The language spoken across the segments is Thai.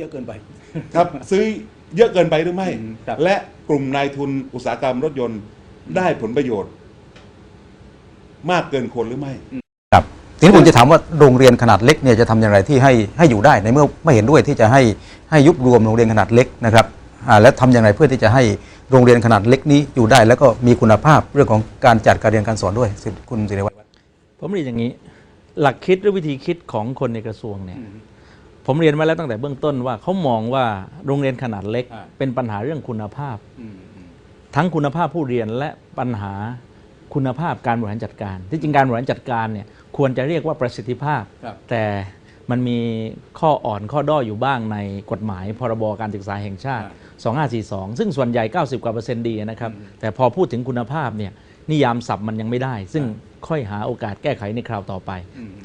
เยอะเกินไป ครับ ซื้อเยอะเกินไปหรือไม่ อืมครับ และกลุ่มนายทุนอุตสาหกรรมรถยนต์ได้ผลประโยชน์ มากเกินควรหรือไม่ ครับทีนี้ผมจะถามว่าโรงเรียนขนาดเล็กเนี่ยจะทำอย่างไรที่ให้ให้อยู่ได้ในเมื่อไม่เห็นด้วยที่จะให้ให้ยุบรวมโรงเรียนขนาดเล็กนะครับอ่าและทำอย่างไรเพื่อที่จะให้โรงเรียนขนาดเล็กนี้อยู่ได้ แล้วก็มีคุณภาพเรื่องของการจัดการเรียนการสอนด้วยสิคุณศิริวัฒน์ผมเรียนอย่างนี้ หลักคิดหรือวิธีคิดของคนในกระทรวงเนี่ย ผมเรียนมาแล้วตั้งแต่เบื้องต้นว่าเขามองว่าโรงเรียนขนาดเล็กอ่าเป็นปัญหาเรื่องคุณภาพอืมอืมทั้งคุณภาพผู้เรียนและปัญหาคุณภาพการบริหารจัดการ ที่จริงการบริหารจัดการเนี่ยควรจะเรียกว่าประสิทธิภาพครับแต่แต่มันมีข้ออ่อนข้อด้อยอยู่บ้างในกฎหมาย พรบการศึกษาแห่งชาติ 2542 ซึ่งส่วนใหญ่ 90 กว่าเปอร์เซ็นต์ดีนะครับ แต่พอพูดถึงคุณภาพเนี่ยนิยามศัพท์มันยังไม่ได้ ซึ่งค่อยหาโอกาสแก้ไขในคราวต่อไป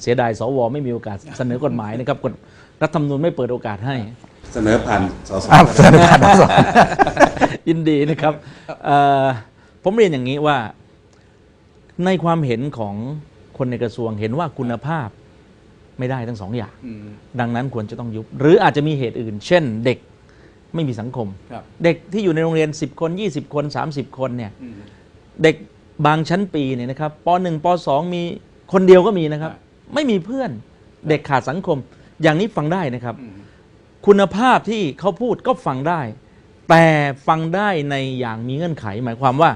เสียดายสวไม่มีโอกาสเสนอกฎหมายนะครับกฎ รัฐธรรมนูญไม่เปิดโอกาสให้ เสนอผ่านสสอ่าเสนอผ่านสอนยินดีนะครับเอ่อผมเรียนอย่างนี้ว่า ในความเห็นของคนในกระทรวงเห็นว่าคุณภาพไม่ได้ทั้งสองอย่าง อืม ดังนั้นควรจะต้องยุบ หรืออาจจะมีเหตุอื่น เช่น เด็กไม่มีสังคม ครับ เด็กที่อยู่ในโรงเรียน 10 คน 20 คน 30 คนเนี่ย อืม เด็กบางชั้นปีเนี่ยนะครับป .1 ป .2 มีคนเดียวก็มีนะครับครับไม่มีเพื่อน เด็กขาดสังคม อย่างนี้ฟังได้นะครับอืมคุณภาพที่เขาพูดก็ฟังได้ แต่ฟังได้ในอย่างมีเงื่อนไข หมายความว่า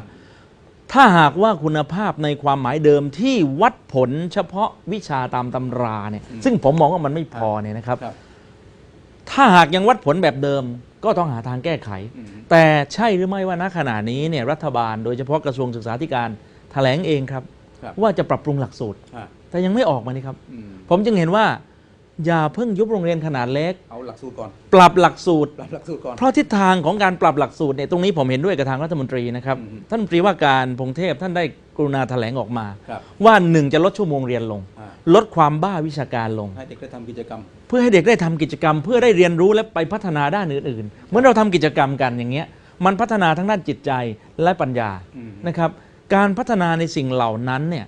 ถ้าหากว่าคุณภาพในความหมายเดิมที่วัดผลเฉพาะวิชาตามตำราเนี่ยซึ่งผมมองว่ามันไม่พอเนี่ยนะครับครับถ้าหากยังวัดผลแบบเดิมก็ต้องหาทางแก้ไขอืมแต่ใช่หรือไม่ว่าณขณะนี้เนี่ยรัฐบาลโดยเฉพาะกระทรวงศึกษาธิการแถลงเองครับครับ ว่าจะปรับปรุงหลักสูตรอะแต่ยังไม่ออกมานี่ครับอืมผมจึงเห็นว่า อย่าเพิ่งยุบโรงเรียนขนาดเล็ก เอาหลักสูตรก่อน ปรับหลักสูตร ปรับหลักสูตรก่อน เพราะทิศทางของการปรับหลักสูตรเนี่ยตรงนี้ผมเห็นด้วยกับทางรัฐมนตรีนะครับ อืมท่านรัฐมนตรีว่าการพงเทพท่านได้กรุณาแถลงออกมา ครับว่าหนึ่งจะลดชั่วโมงเรียนลง อะลดความบ้าวิชาการลง ให้เด็กได้ทำกิจกรรม เพื่อให้เด็กได้ทำกิจกรรม เพื่อได้เรียนรู้และไปพัฒนาด้านอื่นๆ เหมื่อนเราทำกิจกรรมกันอย่างเงี้ยมันพัฒนาทั้งด้านจิตใจและปัญญาอืม นะครับการพัฒนาในสิ่งเหล่านั้นเนี่ย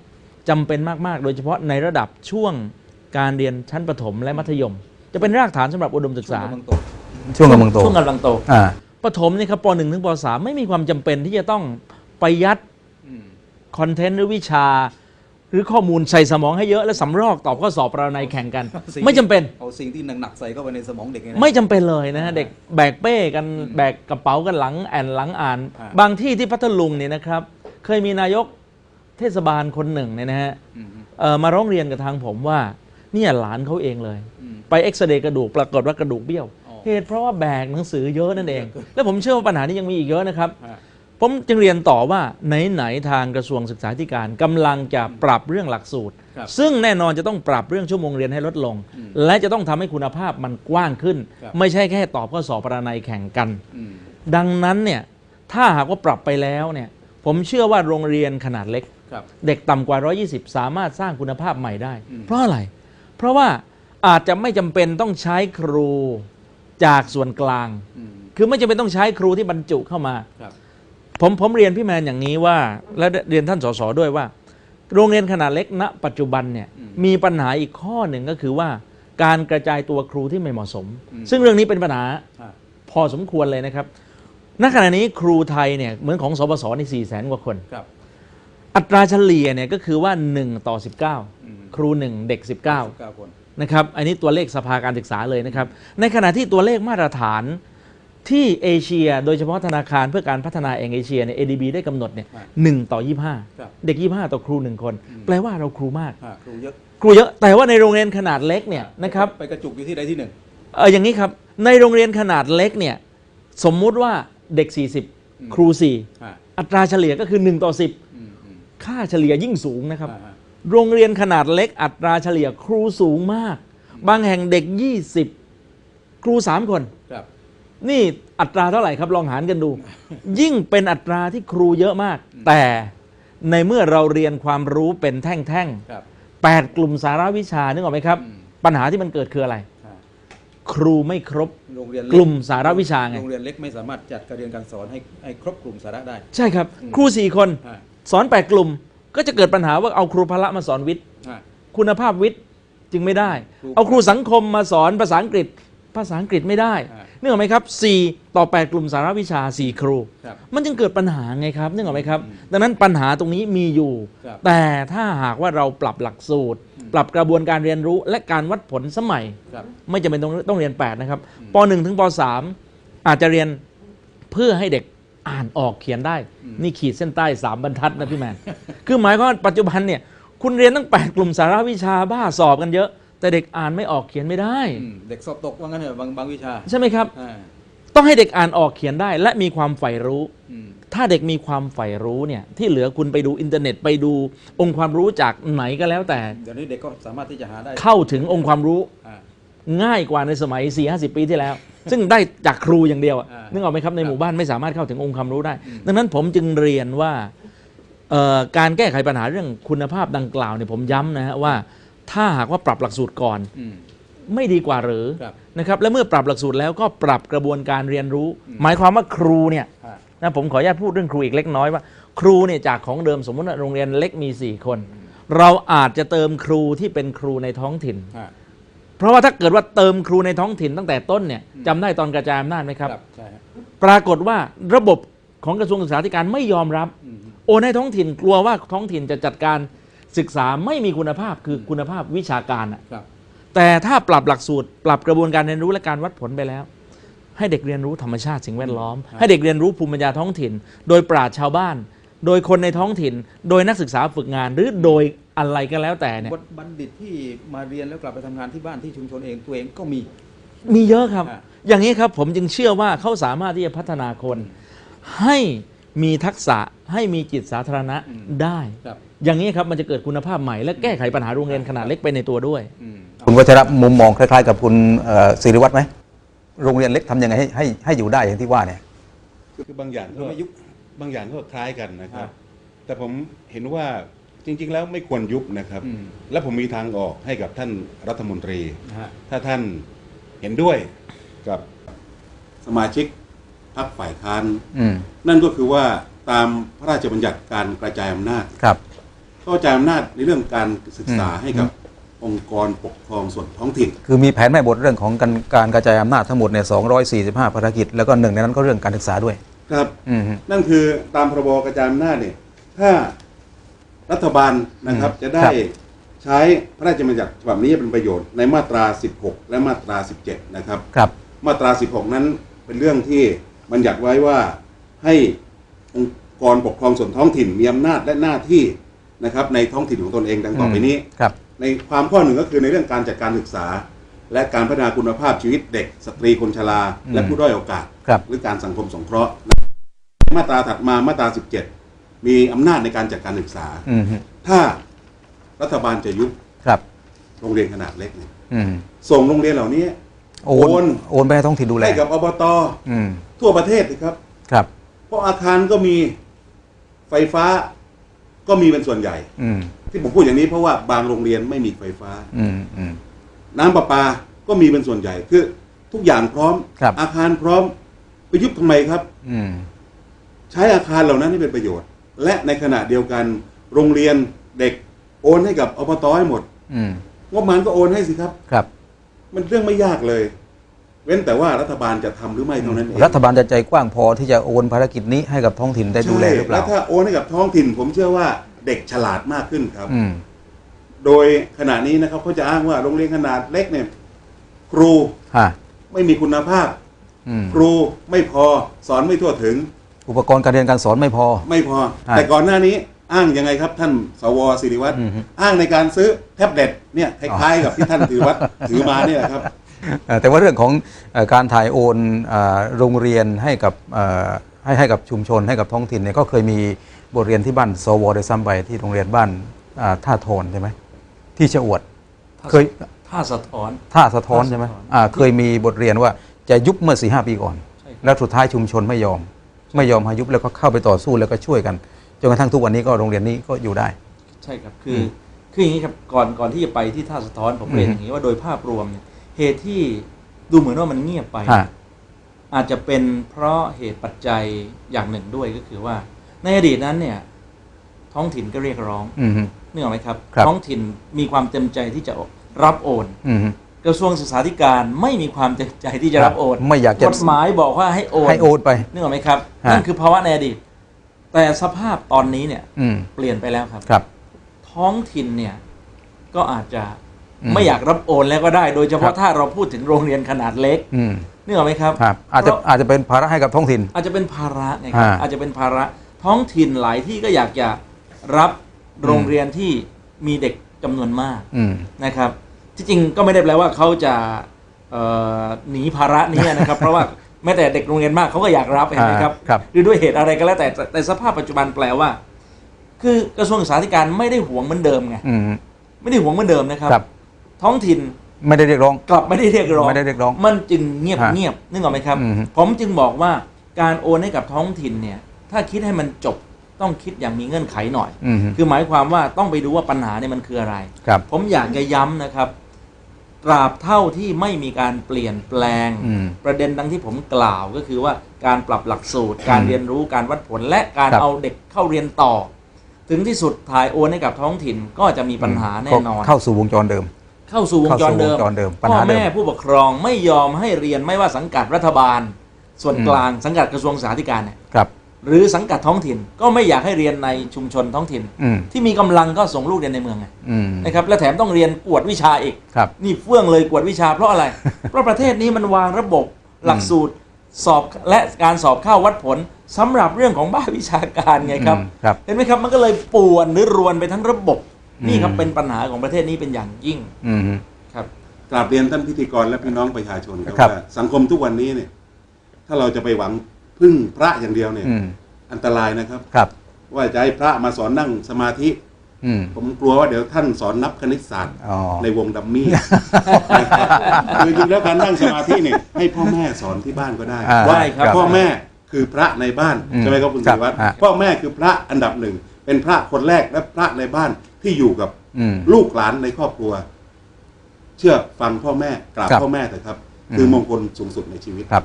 จำเป็นมากๆ โดยเฉพาะในระดับช่วง การเรียนชั้นประถมและมัธยม จะเป็นรากฐานสำหรับอุดมศึกช่วงษากำลังโตช่วงกำลังโตช่วงกำลังโตอ่าประถมนี่ครับป .1 ถึงป .3 ไม่มีความจำเป็นที่จะต้องไปยัดอืมคอนเทนต์หรือวิชา หรือข้อมูลใส่สมองให้เยอะและสำรอกตอบข้อสอบประในยแข่งกัน สิ่งไม่จำเป็น เอาสิ่งที่หนักๆใส่เข้าไปในสมองเด็กเนี่ยนะ ไม่จำเป็นเลยนะฮะ เด็กแบกเป้กันแบกกระเป๋ากันหลังแอนหลังอ่าน อ่า บางที่ที่พัทลุงเนี่ยนะครับ เคยมีนายกเทศบาลคนหนึ่งเนี่ยนะฮะ อืม เอ่อมาร้องเรียนกับทางผมว่า เนี่ยหลานเขาเองเลยอืมไปเอ็กซเรย์กระดูกปรากฏว่ากระดูกเบี้ยวอ๋อเหตุเพราะว่าแบกหนังสือเยอะนั่นเอง และผมเชื่อว่าปัญหานี้ยังมีอีกเยอะนะครับอะผมจึงเรียนต่อว่าไหนๆทางกระทรวงศึกษาธิการกำลังจะปรับเรื่องหลักสูตรครับซึ่งแน่นอนจะต้องปรับเรื่องชั่วโมงเรียนให้ลดลงอืมและจะต้องทำให้คุณภาพมันกว้างขึ้นครับไม่ใช่แค่ตอบข้อสอบประนัยแข่งกันอืมดังนั้นเนี่ยถ้าหากว่าปรับไปแล้วเนี่ยผมเชื่อว่าโรงเรียนขนาดเล็กครับเด็กต่ำกว่า 120 สามารถสร้างคุณภาพใหม่ได้อืมเพราะอะไร เพราะว่าอาจจะไม่จำเป็นต้องใช้ครูจากส่วนกลาง อืมคือไม่จำเป็นต้องใช้ครูที่บรรจุเข้ามา ครับ ผมผมเรียนพี่แมนอย่างนี้ว่า และเรียนท่านสสด้วยว่า โรงเรียนขนาดเล็กณ ปัจจุบันเนี่ยอืมมีปัญหาอีกข้อหนึ่งก็คือว่า การกระจายตัวครูที่ไม่เหมาะสม อืม ซึ่งเรื่องนี้เป็นปัญหาอะพอสมควรเลยนะครับณขณะนี้ครูไทยเนี่ยเหมือนของสปสใน4 0 0แสนกว่าคน ครับอัตราเฉลี่ยเนี่ยก็คือว่า 1 ต่อ อืม19ครู1เด็ก 19เก้าคนนะครับอันนี้ตัวเลขสภาการศึกษาเลยนะครับ ในขณะที่ตัวเลขมาตรฐานที่เอเชีย โดยเฉพาะธนาคารเพื่อการพัฒนาแห่งเอเชียเนี่ย ADB ได้กำหนดเนี่ยหนึ่งต่อครับ25 เด็ก 25 ต่อครู 1 คน แปลว่าเราครูมากอะครูเยอะครูเยอะแต่ว่าในโรงเรียนขนาดเล็กเนี่ยนะครับไปกระจุกอยู่ที่ใดที่หนึ่งเอออย่างนี้ครับ ในโรงเรียนขนาดเล็กเนี่ยสมมุติว่าเด็ก 40 ครูอะ4อัตราเฉลี่ยก็คือ 1 ต่อ 10อืมอืมค่าเฉลี่ยยิ่งสูงนะครับอะอะ โรงเรียนขนาดเล็กอัตราเฉลี่ยครูสูงมาก บางแห่งเด็ก 20 ครู 3 คน ครับ นี่อัตราเท่าไหร่ครับลองหารกันดู ยิ่งเป็นอัตราที่ครูเยอะมาก แต่ในเมื่อเราเรียนความรู้เป็นแท่งครับๆ8กลุ่มสาระวิชานึกออกไหมครับ อืม ปัญหาที่มันเกิดคืออะไร อะครูไม่ครบ โรงเรียนเกลุ่มสาระวิชาไง โรงเรียนเล็กไม่สามารถจัดการเรียนการสอนให้ให้ครบกลุ่มสาระได้ ใช่ครับ อืม ครู4คน อะสอน8กลุ่ม ก็จะเกิดปัญหาว่าเอาครูพละมาสอนวิทย์ อะ คุณภาพวิทย์จึงไม่ได้ ครูเอาครูสังคมมาสอนภาษาอังกฤษ ภาษาอังกฤษไม่ได้อ่านึกออกไหมครับ 4 ต่อ 8 กลุ่มสาระวิชา 4 ครู ครับ มันจึงเกิดปัญหาไงครับนึกออกไหมครับดังนั้นปัญหาตรงนี้มีอยู่ ครับแต่ถ้าหากว่าเราปรับหลักสูตรปรับกระบวนการเรียนรู้และการวัดผลสมัย ครับ ไม่จำเป็นต้องต้องเรียน 8 นะครับป .1 ถึงป .3 อาจจะเรียนเพื่อให้เด็ก อ่านออกเขียนได้ นี่ขีดเส้นใต้3บรรทัดนะพี่แมน คือหมายความว่าปัจจุบันเนี่ย คุณเรียนตั้ง8กลุ่มสาระวิชาบ้าสอบกันเยอะ แต่เด็กอ่านไม่ออกเขียนไม่ได้ อืมเด็กสอบตกว่างั้นเถอะบางบางวิชาใช่ไหมครับ อ่าต้องให้เด็กอ่านออกเขียนได้ และมีความใฝ่รู้ อืมถ้าเด็กมีความใฝ่รู้เนี่ยที่เหลือคุณไปดูอินเทอร์เน็ตไปดูองค์ความรู้จากไหนก็แล้วแต่ เดี๋ยวนี้เด็กก็สามารถที่จะหาได้เข้าถึงองค์ความรู้อ่าง่ายกว่าในสมัย4 5 0 ปีที่แล้ว ซึ่งได้จากครูอย่างเดียวอะอ่านึนึกออกไหมครับในครับหมู่บ้านไม่สามารถเข้าถึงองค์ความรู้ได้ อืม ดังนั้นผมจึงเรียนว่าเอ่อการแก้ไขปัญหาเรื่องคุณภาพดังกล่าวเนี่ยผมย้ำนะฮะว่า ถ้าหากว่าปรับหลักสูตรก่อน อืม ไม่ดีกว่าหรือครับนะครับและเมื่อปรับหลักสูตรแล้วก็ปรับกระบวนการเรียนรู้ อืม หมายความว่าครูเนี่ยอ่านะผมขออนุญาตพูดเรื่องครูอีกเล็กน้อยว่า ครูเนี่ยจากของเดิมสมมติว่าโรงเรียนเล็กมี 4 คน เราอาจจะเติมครูที่เป็นครูในท้องถิ่นอ่า เพราะว่าถ้าเกิดว่าเติมครูในท้องถิ่นตั้งแต่ต้นเนี่ยอืมจำได้ตอนกระจายอำนาจไหมครับ ใช่ฮะปรากฏว่าระบบของกระทรวงศึกษาธิการไม่ยอมรับ อืมโอนให้ท้องถิ่นกลัวว่าท้องถิ่นจะจัดการศึกษาไม่มีคุณภาพคือคุณภาพวิชาการอะครับ แต่ถ้าปรับหลักสูตร ปรับกระบวนการเรียนรู้และการวัดผลไปแล้ว ให้เด็กเรียนรู้ธรรมชาติสิ่งแวดล้อม ให้เด็กเรียนรู้ภูมิปัญญาท้องถิ่น โดยปราชญ์ชาวบ้าน โดยคนในท้องถิ่น โดยนักศึกษาฝึกงาน หรือโดยอะไรก็แล้วแต่เนี่ยบบัณฑิตที่มาเรียนแล้วกลับไปทำงานที่บ้านที่ชุมชนเองตัวเองก็มี มีเยอะครับอ่าอย่างนี้ครับผมจึงเชื่อว่าเขาสามารถที่จะพัฒนาคน ให้มีทักษะให้มีจิตสาธารณะได้ครับอย่างนี้ครับมันจะเกิดคุณภาพใหม่ และแก้ไขปัญหาโรงเรียนขนาดเล็กไปในตัวด้วยอืมคุณวัชระมุมมองคล้าย ๆ กับคุณเอ่อศิริวัตรไหมโรงเรียนเล็กทำยังไงให้ให้ให้อยู่ได้อย่างที่ว่าเนี่ยคือบางอย่างก็เราไม่ยุบ บางอย่างก็คล้ายกันนะครัครับบแต่ผมเห็นว่าจริง ๆ แล้วไม่ควรยุบนะครับ อืมและผมมีทางออกให้กับท่านรัฐมนตรีนะฮะถ้าท่านเห็นด้วยกับสมาชิกพรรคฝ่ายค้าน อืมนั่นก็คือว่าตามพระราชบัญญัติการกระจายอำนาจ ครับ ก็กระจายอำนาจในเรื่องการศึกษาอืม ให้กับองค์กรปกครองส่วนท้องถิ่น คือมีแผนแม่บทเรื่องของการการกระจายอำนาจทั้งหมดเนี่ย245 ภารกิจ แล้วก็หนึ่งในนั้นก็เรื่องการศึกษาด้วย ครับอืมนั่นคือตามพรบกระจายอำนาจเนี่ยถ้ารัฐบาลนะครับอืมจะได้ครับใช้พระราชบัญญัติฉบับนี้เป็นประโยชน์ในมาตรา 16 และมาตรา 17 นะครับครับ มาตรา 16 นั้นเป็นเรื่องที่บัญญัติไว้ว่าให้องค์กรปกครองส่วนท้องถิ่นมีอำนาจและหน้าที่นะครับในท้องถิ่นของตนเองดังต่อไปนี้ครับในในความข้อหนึ่งก็คือในเรื่องการจัดการศึกษา และการพัฒนาคุณภาพชีวิตเด็ก สตรีคนชราอืมและผู้ด้อยโอกาส ครับ หรือการสังคมสงเคราะห์มาตราถัดมามาตรา 17 มีอำนาจในการจัดการศึกษา อืมถ้ารัฐบาลจะยุบครับ โรงเรียนขนาดเล็กเนี่ยอืมส่งโรงเรียนเหล่านี้ โอนโอนโอนไปให้ท้องถิ่นดูแลให้กับอบตอืมทั่วประเทศสิครับ ครับ เพราะอาคารก็มีไฟฟ้าก็มีเป็นส่วนใหญ่ อืมที่ผมพูดอย่างนี้เพราะว่าบางโรงเรียนไม่มีไฟฟ้า อืมอืม น้ำประปาก็มีเป็นส่วนใหญ่คือ ทุกอย่างพร้อม ครับ อาคารพร้อมไปยุบทำไมครับ อืม ใช้อาคารเหล่านั้นให้เป็นประโยชน์ และในขณะเดียวกัน โรงเรียนเด็กโอนให้กับอบตให้หมดอืม งบประมาณก็โอนให้สิครับ ครับ มันเรื่องไม่ยากเลย เว้นแต่ว่ารัฐบาลจะทำหรือไม่เท่านั้นเองรัฐบาลจะใจกว้างพอที่จะโอนภารกิจนี้ให้กับท้องถิ่นได้ดูแลหรือเปใช่แล้ล่าวถ้าโอนให้กับท้องถิ่น ผมเชื่อว่าเด็กฉลาดมากขึ้นครับ อืม โดยขณะนี้นะครับเขาจะอ้างว่าโรงเรียนขนาดเล็กเนี่ย ครูฮะไม่มีคุณภาพ อืมครูไม่พอสอนไม่ทั่วถึง อุปกรณ์การเรียนการสอนไม่พอ ไม่พอใช่แต่ก่อนหน้านี้อ้างยังไงครับท่านสวศิริวัตรอืมฮึ อ้างในการซื้อแท็บเล็ตเนี่ยคล้ายๆกับที่ท่านศิริวัตรถือมาเนี่ยครับ เอ่อแต่ว่าเรื่องของเอ่อการถ่ายโอนเอ่อโรงเรียนให้กับเอ่อให้ให้กับชุมชนให้กับท้องถิ่นเนี่ยก็เคยมีบทเรียนที่บ้านสวโดยซ้ำไปที่โรงเรียนบ้านอ่าท่าโทนใช่ไหม ที่ชะอวด เคยถ้าสะท้อนท่าสะท้อนใช่ไหมท่าสะท้อนอ่าเคยมีบทเรียนว่าจะยุบเมื่อสี่ห้าปีก่อนใช่ครับแล้วสุดท้ายชุมชนไม่ยอม ไม่ยอมให้ยุบแล้วก็เข้าไปต่อสู้แล้วก็ช่วยกันจนกระทั่งทุกวันนี้ก็โรงเรียนนี้ก็อยู่ได้ ใช่ครับคืออคืออย่างนี้ครับก่อนก่อนที่จะไปที่ท่าสะท้อนผมเรียนอืมอย่างนี้ว่าโดยภาพรวมเนี่ยเหตุที่ดูเหมือนว่ามันเงียบไปฮะอาจจะเป็นเพราะเหตุปัจจัยอย่างหนึ่งด้วยก็คือว่าในอดีตนั้นเนี่ย ท้องถิ่นก็เรียกร้องอืมฮึนึกออกไหมครับครับ ท้องถิ่นมีความเต็มใจที่จะรับโอนอืมฮึกระทรวงศึกษาธิการไม่มีความเต็มใจที่จะรับโอนไม่อยากจะกฎหมายบอกว่าให้โอนให้โอนไปนึกออกไหมครับฮะนั่นคือภาวะในอดีตแต่สภาพตอนนี้เนี่ยอืมเปลี่ยนไปแล้วครับครับ ท้องถิ่นเนี่ยก็อาจจะอืมไม่อยากรับโอนแล้วก็ได้ โดยเฉครัพาะบถ้าเราพูดถึงโรงเรียนขนาดเล็กอืมนึกออกไหมครับครับอาจจะเพราะอาจจะเป็นภาระให้กับท้องถิ่น อาจจะเป็นภาระไงครับฮะอาจจะเป็นภาระท้องถิ่นหลายที่ก็อยากจะ รับโรงเรียนที่มีเด็กจำนวนมากอืม นะครับ ที่จริงก็ไม่ได้แปลว่าเขาจะเอ่อหนีภาระนี้นะครับ เพราะว่าแม้แต่เด็กโรงเรียนมากเขาก็อยากรับเห็นไหมครับอ่าครับ หรือด้วยเหตุอะไรก็แล้วแต่แต่แต่สภาพปัจจุบันแปลว่า คือกระทรวงศึกษาธิการไม่ได้หวงเหมือนเดิมไงอืมไม่ได้หวงเหมือนเดิมนะครับ ครับ ท้องถิ่น ไม่ได้เรียกร้อง กลับไม่ได้เรียกร้องไม่ได้เรียกร้องมันจึงเงียบฮะเงียบนึกออกไหมครับ อืมผมจึงบอกว่าการโอนให้กับท้องถิ่นเนี่ย ถ้าคิดให้มันจบ ต้องคิดอย่างมีเงื่อนไขหน่อยอืมคือหมายความว่าต้องไปดูว่าปัญหาเนี่ยมันคืออะไรครับผมอยากจะย้ำนะครับ ตราบเท่าที่ไม่มีการเปลี่ยนแปลงอืมประเด็นดังที่ผมกล่าวก็คือว่าการปรับหลักสูตร การเรียนรู้การวัดผลและการครับเอาเด็กเข้าเรียนต่อ ถึงที่สุดถ่ายโอนให้กับท้องถิ่นก็จะมีปัญหาแน่นอนก็เข้าสู่วงจรเดิม เข้าสู่วงจรเดิมเข้าสู่วงจรเดิมปัญพ่อหาเดิมแม่ผู้ปกครองไม่ยอมให้เรียนไม่ว่าสังกัดรัฐบาล ส่วนอืมกลางสังกัดกระทรวงศึกษาธิการเนี่ยครับ หรือสังกัดท้องถิ่น ก็ไม่อยากให้เรียนในชุมชนท้องถิ่น อืมที่มีกำลังก็ส่งลูกเรียนในเมืองไงอืมนะครับและแถมต้องเรียนกวดวิชาอีก ครับ นี่เฟื่องเลยกวดวิชาเพราะอะไร เพราะประเทศนี้มันวางระบบหลักสูตรสอบและการสอบเข้าวัดผลสำหรับเรื่องของบ้าวิชาการไงครับ อืมครับเห็นไหมครับมันก็เลยป่วนหรือรวนไปทั้งระบบอืมนี่ครับเป็นปัญหาของประเทศนี้เป็นอย่างยิ่งอืม ครับ กราบเรียนท่านพิธีกรและพี่น้องประชาชนครับครับ ว่าสังคมทุกวันนี้เนี่ย ถ้าเราจะไปหวัง พึ่งพระอย่างเดียวเนี่ยอืมอันตรายนะครับ ครับ ว่าจะให้พระมาสอนนั่งสมาธิ อืม ผมกลัวว่าเดี๋ยวท่านสอนนับคณิตศาสตร์อ๋อ ในวงดัมมี่นะครับคือจริงแล้วการนั่งสมาธิเนี่ยให้พ่อแม่สอนที่บ้านก็ได้อ่าว่าได้ครับ พ่อแม่คือพระในบ้านอืมใช่ไหมครับคุณครัสิบวัตรฮะพ่อแม่คือพระอันดับหนึ่งเป็นพระคนแรกและพระในบ้านที่อยู่กับอืมลูกหลานในครอบครัว เชื่อฟังพ่อแม่กราบครับพ่อแม่เถอะครับอืมคือมงคลสูงสุดในชีวิต ครับ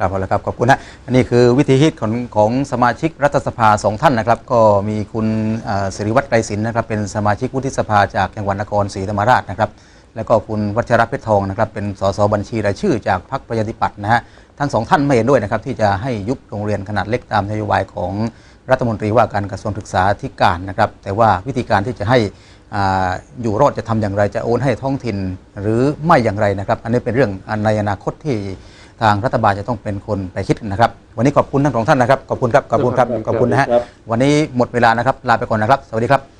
ครับเอาละครับขอบคุณนะอันนี้คือวิธีคิดของของสมาชิกรัฐสภาสองท่านนะครับ ก็มีคุณสิริวัตรไกรศิลป์นะครับ เป็นสมาชิกวุฒิสภาจากจังหวัดนครศรีธรรมราชนะครับ แล้วก็คุณวัชรเพชรทองนะครับ เป็นสสบัญชีรายชื่อจากพรรคประชาธิปัตย์นะฮะทั้งสองท่านไม่เห็นด้วยนะครับ ที่จะให้ยุบโรงเรียนขนาดเล็กตามนโยบายของรัฐมนตรีว่าการกระทรวงศึกษาธิการนะครับ แต่ว่าวิธีการที่จะให้ออยู่รอดจะทำอย่างไรจะโอนให้ท้องถิ่นหรือไม่อย่างไรนะครับ อันนี้เป็นเรื่องในอนาคตที่ ทางรัฐบาลจะต้องเป็นคนไปคิดนะครับ วันนี้ขอบคุณทั้งสองท่านนะครับ ขอบคุณครับ ขอบคุณครับ ขอบคุณนะฮะครับวันนี้หมดเวลานะครับ ลาไปก่อนนะครับ สวัสดีครับ